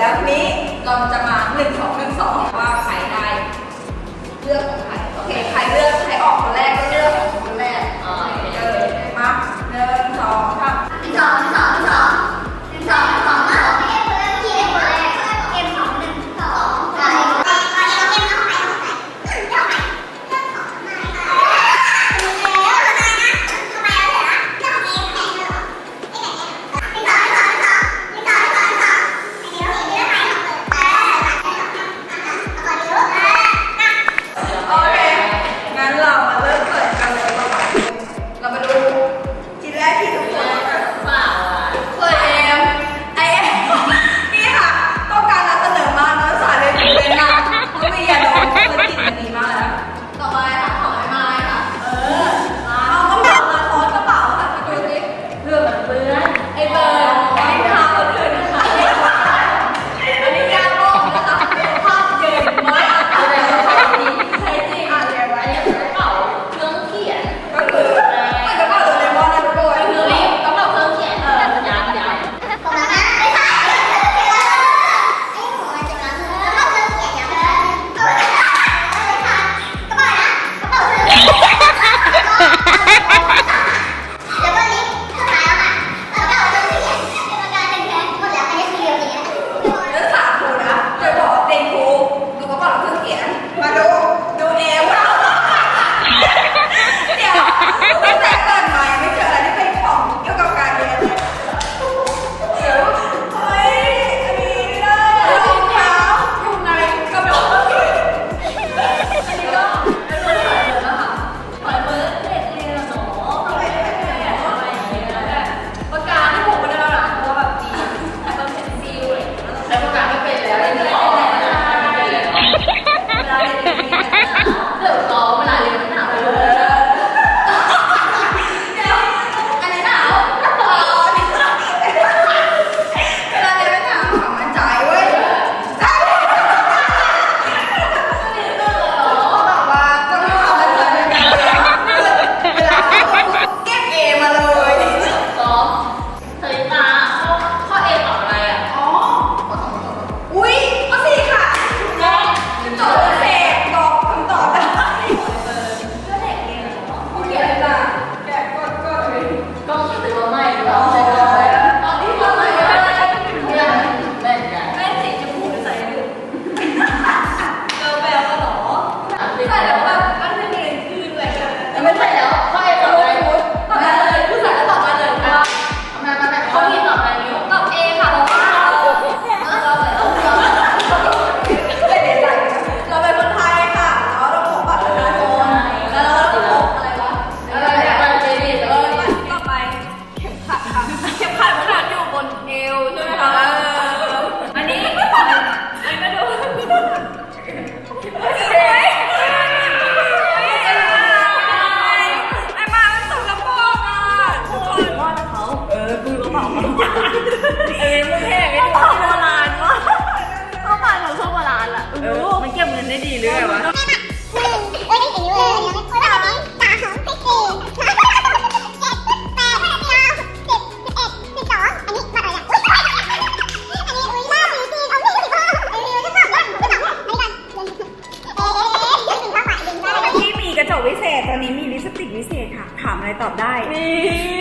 แล้วทีนี้เราจะมาหนึ่งสองหนึ่งสองว่าใครได้ เลือกของใครโอเคใครเลือกใครออกคนแรกก็เลือก ตอนนี้มีลิสติกวิเศษค่ะ ถามอะไรตอบได้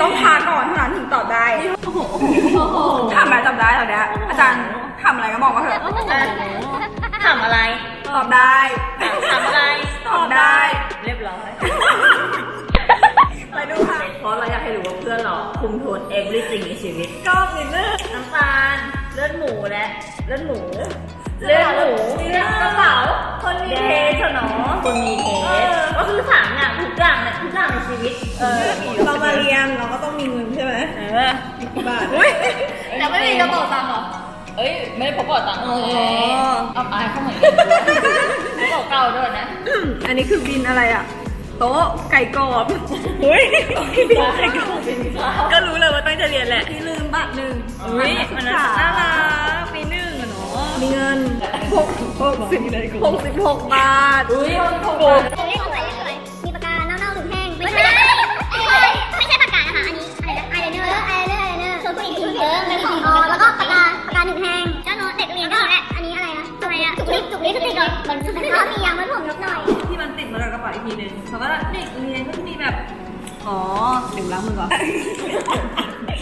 ต้องทาก่อนเท่านั้นถึงตอบได้ถามอะไรตอบได้ตอนเนี้ยอาจารย์ถามอะไรก็บอกมาเถอะถามอะไร ตอบได้ถามอะไร ตอบได้ เรียบร้อย ไปดูค่ะ เพราะเราอยากให้รู้ว่าเพื่อนเราคุมทุน everything ในชีวิต ก็คือเลือดน้ำตาลเลือดหมูและเลือดหมู เรื่องหนูเรื่องกระเป๋า คนมีเทสอะเนาะคนมีเทสก็คือสามอย่างทุกอย่างเนี่ยทุกอย่างในชีวิตเออเรามาเรียนเราก็ต้องมีเงินใช่ไหมเออบ้าทแต่ไม่มีกระเป๋าตังค์หรอเอ้ยไม่ได้พกกระเป๋าตังค์เลยเอาอายเข้ามาอีกกระเป๋าเก่าด้วยนะอันนี้คือบินอะไรอะโต๊ะไก่กรอบเฮ้ยบินไก่กรอบก็รู้เลยว่าต้องใจเรียนแหละที่ลืมบัตรหนึ่งอุ้ยมันน่ารัก มีเงินหกสิบหกสิบหกบาท อุ้ยหกบาทเฮ้ยสวยสวยมีปากกาเน่าๆหรือแห้งไม่ใช่ไม่ใช่ปากกานะคะ อันนี้อะไรนอาเออไลเนอร์ไลเนอร์ส่วนผู้หญิงคืออะเป็นของออแล้วก็ปากกาปากกาหนึ่งแห้งเจ้าโน้ตเด็กเรียนก็อันนี้อะไรนะอะไรอะจุกลิปจุกลิปสติกเหรอนสติกมียางมันผมยกหน่อย ที่มันติดมาจากระเป๋าอีกทีนึงาก็เด็รก็จะมีแบบอ๋อดื่มล้มือก่อน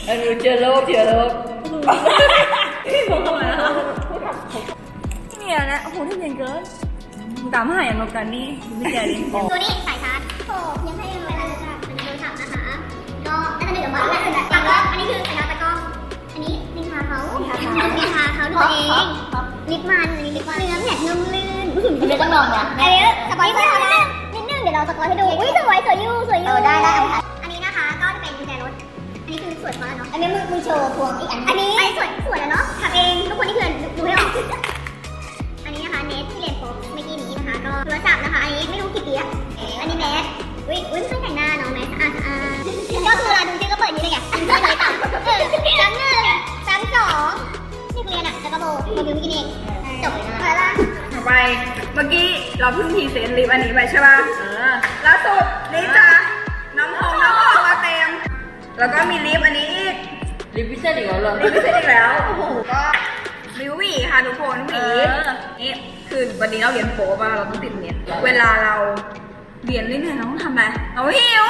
อันอเจอโรคเจอโรค หที่เย็นเกินตามหาอย่างนกกันนี่ไม่แก่ดิตัวนี้สายชาร์จโอ้ยังให้เวลาจะชาร์จมันจะโดนฉับนะคะ ก็น่าจะดื่มมาแล้วอื่นอะอย่างแรกอันนี้คือสายชาร์จตะกล้องอันนี้นินทาเขานินทาเขาด้วยตัวเองลิปมันอันนี้ลิปมันเนื้อเนี่ยนุ่มลื่นมันไม่ต้องนอนนะอันนี้สปอยเซอร์เขาได้นิดนึงเดี๋ยวเราสปอยให้ดู อุ้ยสวยสวยยูสวยยูได้ได้อันนี้นะคะก็จะเป็นกุญแจรถ อันนี้คือสวยมากเนาะ อันนี้มึงมึงโชว์พวงอีกอัน อันนี้อันนี้สวยสวยแล้วเนาะถักเองทุกคนนี่คือดูให้ออกอันนี้ นะคะเนทที่เรียนโป๊เมื่อกี้นี้นะคะ ก็โทรศัพท์นะคะ อันนี้ไม่รู้กี่ปีอะอันนี้แมสอุ้ยอุ้ยไม่แต่งหน้าเนาะแมสอะอะก็คือเวลาดูชื่อก็เปิดอย่างนี้เลยไงไม่เลยต่ำเออชั้นหนึ่งชั้นสองนี่เรียนอะแล้วก็โบโบบิวเมื่อกี้นี่เองจบเลยนะแล้วต่อไปเมื่อกี้เราเพิ่งพรีเซนต์ลิปอันนี้ไปใช่ป่ะเออล่าสุดนี่จ้ะน้ำหอมน้ำหอมมาเต็ม แล้วก็มีลิปอันนี้อีกลิปพิเศษอีกแล้วเหรอลิปพิเศษอีกแล้วโอ้โหก็ มิวหวีค่ะทุกคนหวีเออ นี่คือวันนี้เราเรียนโป๊ป่ะเราต้องติดเน็ตเวลาเราเรียนเรื่อยๆเราต้องทำอะไรเราหิว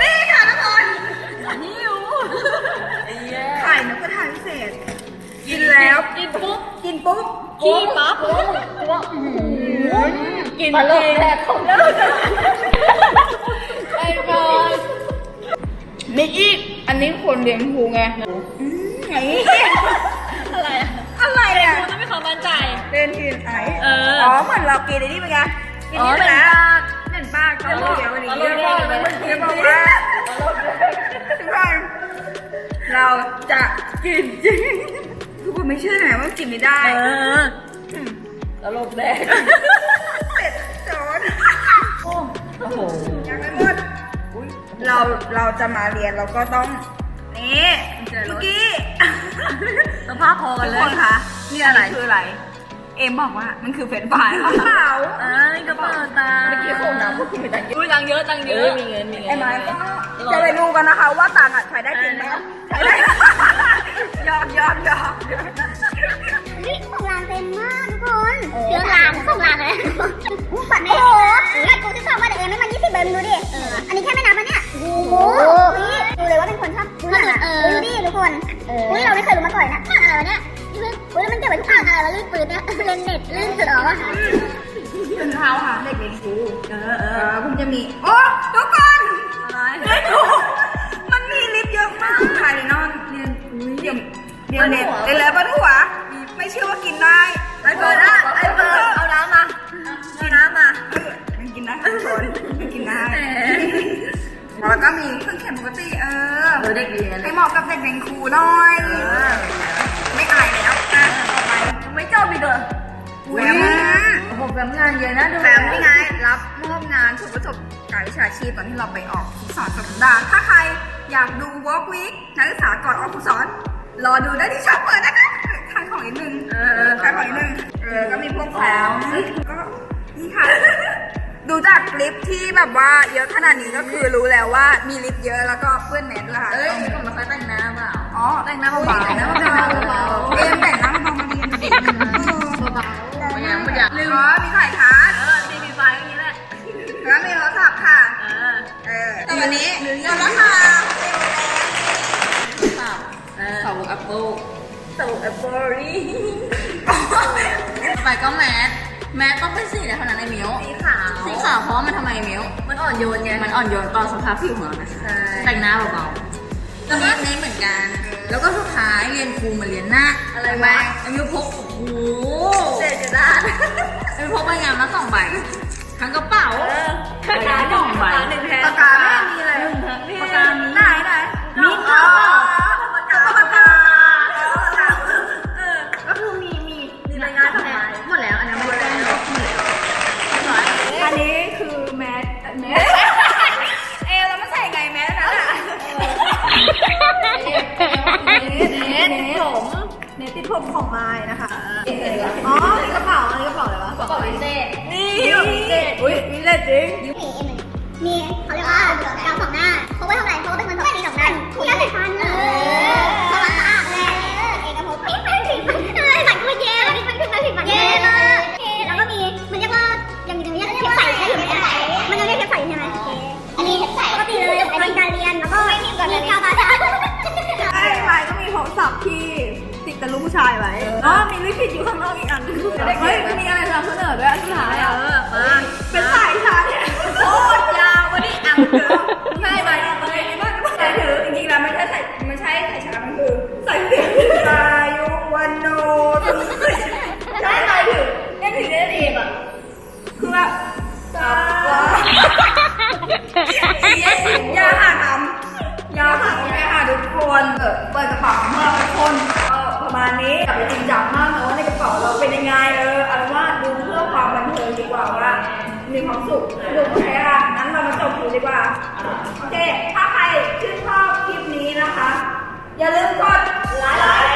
นี่ค่ะทุกคนหิวไอ้เหี้ยไข่นกกระทาพิเศษ กินแล้วกินปุ๊บกินปุ๊บขี้ปั๊บกินปลาโลกแรกของเราไอ้ก่อนมีอีกอันนี้คนเรียนครูไงไงอ มีความมั่นใจเรียนทีนไอเอออ๋อเหมือนเรากินไอ้นี่เป็นไงกินนี่ไปแล้วเห็นป้าเขาเดียวนี้เอาลูกเอาลูกเดี๋ยวบอกว่าทุกคนเราจะกินจริงทุกคนไม่เชื่อไหนว่ากินไม่ได้เออตลกแดงเป็ดจอนโอ้โหยังไม่หมดเราเราจะมาเรียนเราก็ต้องนี่เมื่อกี้สภาพพอกัทุนกเลคยนคะ นี่อะไรคืออะไร เอ็มบอกว่ามันคือเฟรนช์ฟรายค่ะเปล่าเอ้ยกระเป๋าตาเมื่อกี้โคงน้ำพวกคุณไปตังค์เยอะอุ้ยตังค์เยอะตังค์เยอะมีเงินมีเงินไอ้ไม้ก็จะไปดูกันนะคะว่าตังค์อะใช้ได้จริงไหมใช้ได้ยอมยอมยอมนี่ของรางเต็มมากทุกคนเครื่องรางของรางเลยอู้ปัด เรียนเน็ตเรียนแล้วปะหัว ไม่เชื่อว่ากินได้ไอ้เฟิร์นอะไอ้เฟิร์นเอาน้ำมาเอาน้ำมาเออมันกินได้ค่ะทุกคนมันกินได้แล้วก็มีเครื่องเขียนปกติเออเออเด็กดีนะให้เหมาะกับเด็กเรียนครูหน่อยไม่อายแล้วอะต่อไปไม่จบอีกเหรอแหวมโอ้โหแฟมงานเยอะนะดูแหวมนี่ไงรับมอบงานฝึกประสบการณ์วิชาชีพตอนที่เราไปออกฝึกสอนสัปดาห์ถ้าใครอยากดู work week นักศึกษาก่อนออกฝึกสอน รอดูได้ที่ช่องเปิดนะคะขายของนิดนึงเออขายของนิดนึงเออก็มีพวกแผงก็นี่ค่ะ ดูจากลิฟต์ที่แบบว่าเยอะขนาดนี้ก็คือรู้แล้วว่ามีลิฟต์เยอะแล้วก็เพื่อนแนทด้วยค่ะเอ้ยมีคนมาคอยแต่งหน้าเปล่าอ๋อแต่งหน้าเบาๆแต่งหน้าเบา สูงแอปเปิลลี่ ไปก็แมสแมสต้องเป็นสีอะไรเท่านั้นไอ้มิวสีขาว สีขาวเพราะมันทำไมมิวมันอ่อนโยนไง มันอ่อนโยนต่อสภาพผิวของเรานะคะใช่ แต่งหน้าเบาๆแล้วก็เน้นเหมือนกัน แล้วก็สุดท้ายเรียนครูมาเรียนหน้าอะไรวะ ไอ้มิวพกโอ้โหเจ็ดจะได้ไอ้มิวพกใบงานมาสองใบ ทั้งกระเป๋าใบงานสองใบปากกาไม่มีเลย ปากกามี ไหนไหนมีอ๋ค่ะอ นิ้วเอ็มมีเขาเรียกว่าเกาสองหน้าเขาไว่ทำอะไรเขาก็เป็นคนสองหน้าสองหน้าถูกแล้วเป็ฟันเลยสว่งสาเลยเอกภบปิ๊บปิ๊บปิ๊บมันกูเย้แล้วก็มันยังมียังยังรียกเทปใสใช่ไหมมันยังเรียกเทปใสใช่ไหมอันนี้เทปใสปกติเลยอุปกรณ์การเรียนแล้วก็ไม่มีการเรียนไอ้ไลน์ก็มีโทรศัพท์ที่ติดแต่ลูกผู้ชายไว้อ๋อมีลิขิตอยู่ข้างนอกอีกอันเฮ้ยมีอะไรสำหรับเสนอด้วยสุดท้ายอะเป็น โคตรยาววันนี้อะถือใช่ไหมมันเป็นนี่บ้าใส่ถือจริงๆแล้วไม่ใช่ใส่ไม่ใช่ใส่ชามันคือใส่ถือตายุวันโนใช่ใส่ถือเนี่ถือได้ดีแบบคือแบบตาอย่าหาทำอย่าหาอย่หาทุกคนเออเปิดกระเป๋าเมื่อทุกคนเออประมาณนี้อย่าไปจริงจังมากนะว่าในกระเป๋าเราเป็นยังไงเออเอาเป็นว่าดูเพื่อความบันเทิงดีกว่าว่า มีความสุขดูโอเคค่ะงั้นเรามาจบคลิปดีกว่า โอเค ถ้าใครชื่นชอบคลิปนี้นะคะ อย่าลืมกดไลค์